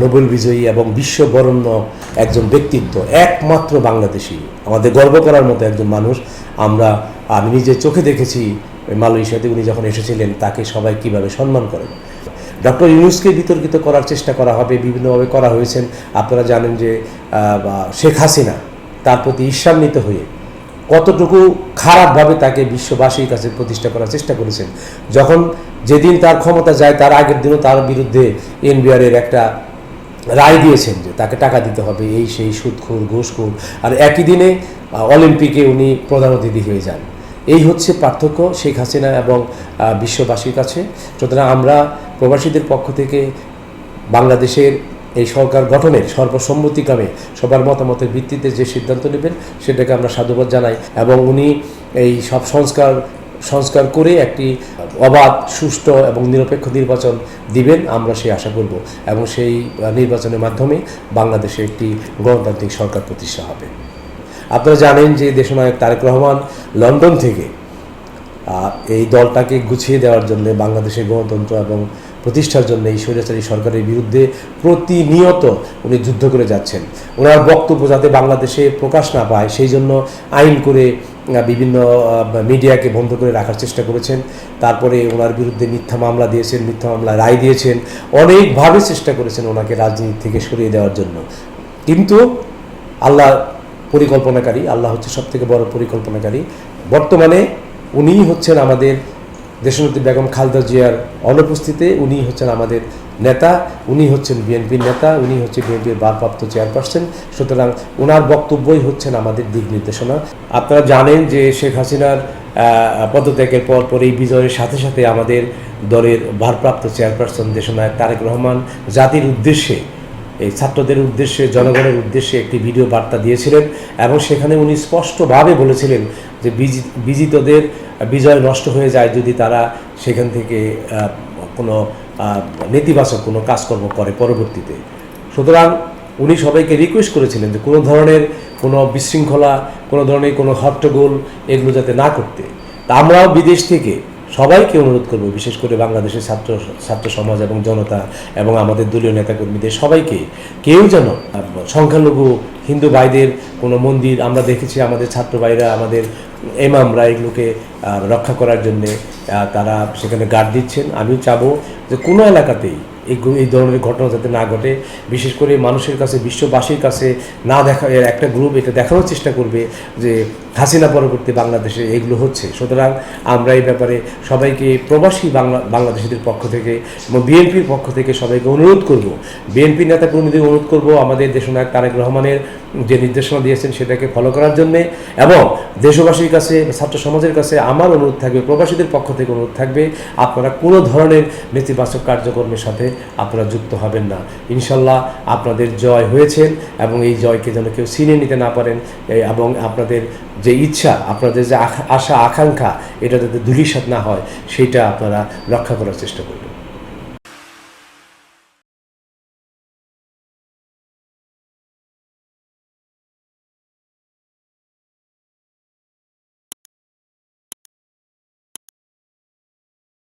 Nobel বিজয়ী এবং বিশ্ববরণ্য একজন ব্যক্তিত্ব, একমাত্র বাংলাদেশি। আমাদের গর্ব করার মতো একজন মানুষ। আমরা, আমি নিজে চোখে দেখেছি মালয়েশিয়াতে, উনি যখন এসেছিলেন, তাকে সবাই কীভাবে সম্মান করেন। ডক্টর ইউনুসকে বিতর্কিত করার চেষ্টা করা হবে, বিভিন্নভাবে করা হয়েছেন। আপনারা জানেন যে শেখ হাসিনা তার প্রতি ঈর্ষান্বিত হয়ে কতটুকু খারাপভাবে তাকে বিশ্ববাসীর কাছে প্রতিষ্ঠা করার চেষ্টা করেছেন। যখন যেদিন তার ক্ষমতা যায়, তার আগের দিনও তার বিরুদ্ধে এনবিআরের একটা রায় দিয়েছেন যে তাকে টাকা দিতে হবে, এই সেই সুদখোর ঘুষখোর আর একই দিনে অলিম্পিকে উনি প্রধান অতিথি হয়ে যান। এই হচ্ছে পার্থক্য শেখ হাসিনা এবং বিশ্ববাসীর কাছে। সুতরাং আমরা প্রবাসীদের পক্ষ থেকে বাংলাদেশের এই সরকার গঠনের সর্বসম্মতিক্রমে সবার মতামতের ভিত্তিতে যে সিদ্ধান্ত নেবেন, সেটাকে আমরা সাধুবাদ জানাই এবং উনি এই সব সংস্কার সংস্কার করে একটি অবাধ, সুষ্ঠু এবং নিরপেক্ষ নির্বাচন দিবেন আমরা সেই আশা করব এবং সেই নির্বাচনের মাধ্যমে বাংলাদেশে একটি গণতান্ত্রিক সরকার প্রতিষ্ঠা হবে। আপনারা জানেন যে দেশনায়ক তারেক রহমান লন্ডন থেকে এই দলটাকে গুছিয়ে দেওয়ার জন্য বাংলাদেশের গণতন্ত্র এবং প্রতিষ্ঠার জন্য এই স্বৈরাচারী সরকারের বিরুদ্ধে প্রতিনিয়ত উনি যুদ্ধ করে যাচ্ছেন। ওনার বক্তব্য যাতে বাংলাদেশে প্রকাশ না পায়, সেই জন্য আইন করে বিভিন্ন মিডিয়াকে বন্ধ করে রাখার চেষ্টা করেছেন। তারপরে ওনার বিরুদ্ধে মিথ্যা মামলা দিয়েছেন, মিথ্যা মামলা রায় দিয়েছেন। অনেকভাবে চেষ্টা করেছেন ওনাকে রাজনীতি থেকে সরিয়ে দেওয়ার জন্য। কিন্তু আল্লাহ পরিকল্পনাকারী, আল্লাহ হচ্ছে সব থেকে বড় পরিকল্পনাকারী। বর্তমানে উনিই হচ্ছেন আমাদের দেশনেত্রী বেগম খালদা জিয়ার অনুপস্থিতিতে উনি হচ্ছেন আমাদের নেতা, উনি হচ্ছেন বিএনপির নেতা, উনি হচ্ছে বিএনপির ভারপ্রাপ্ত চেয়ারপারসন। সুতরাং ওনার বক্তব্যই হচ্ছেন আমাদের দিক নির্দেশনা। আপনারা জানেন যে শেখ হাসিনার পদত্যাগের পর পর এই বিজয়ের সাথে সাথে আমাদের দলের ভারপ্রাপ্ত চেয়ারপারসন দেশনায়ক তারেক রহমান জাতির উদ্দেশ্যে, এই ছাত্রদের উদ্দেশ্যে, জনগণের উদ্দেশ্যে একটি ভিডিও বার্তা দিয়েছিলেন এবং সেখানে উনি স্পষ্টভাবে বলেছিলেন যে বিজি- বিজিতদের বিজয় নষ্ট হয়ে যায় যদি তারা সেখান থেকে কোনো নেতিবাচক কোনো কাজকর্ম করে পরবর্তীতে। সুতরাং উনি সবাইকে রিকোয়েস্ট করেছিলেন যে কোনো ধরনের কোনো বিশৃঙ্খলা, কোনো ধরনের কোনো হট্টগোল এগুলো যাতে না করতে। তা আমরাও বিদেশ থেকে সবাইকে অনুরোধ করব, বিশেষ করে বাংলাদেশের ছাত্র ছাত্র সমাজ এবং জনতা এবং আমাদের দলীয় নেতাকর্মীদের সবাইকে। কেউ যেন সংখ্যালঘু হিন্দু ভাইদের কোনো মন্দির আমরা দেখেছি, আমাদের ছাত্র ভাইরা আমাদের এমামরা এগুলোকে রক্ষা করার জন্যে তারা সেখানে গার্ড দিচ্ছেন। আমিও চাবো যে কোনো এলাকাতেই এই এই ধরনের ঘটনা যাতে না ঘটে। বিশেষ করে মানুষের কাছে, বিশ্ববাসীর কাছে না দেখা একটা গ্রুপ এটা দেখানোর চেষ্টা করবে যে হাসিনা পরবর্তী বাংলাদেশে এগুলো হচ্ছে। সুতরাং আমরা এই ব্যাপারে সবাইকে প্রবাসী বাংলা, বাংলাদেশিদের পক্ষ থেকে এবং বিএনপির পক্ষ থেকে সবাইকে অনুরোধ করব। বিএনপি নেতা কর্মীদের অনুরোধ করব। আমাদের দেশনায়ক তারেক রহমানের যে নির্দেশনা দিয়েছেন সেটাকে ফলো করার জন্যে এবং দেশবাসীর কাছে ছাত্র সমাজের কাছে আমার অনুরোধ থাকবে, প্রবাসীদের পক্ষ থেকে অনুরোধ থাকবে, আপনারা কোনো ধরনের নেতিবাচক কার্যক্রমের সাথে আপনারা যুক্ত হবেন না। ইনশাল্লাহ আপনাদের জয় হয়েছেন এবং এই জয়কে যেন কেউ ছিনিয়ে নিতে না পারেন এবং আপনাদের যে ইচ্ছা, আপনাদের যে আশা- আকাঙ্ক্ষা, এটা যাতে ধূলিসাৎ না হয়, সেটা আপনারা রক্ষা করার চেষ্টা করবেন।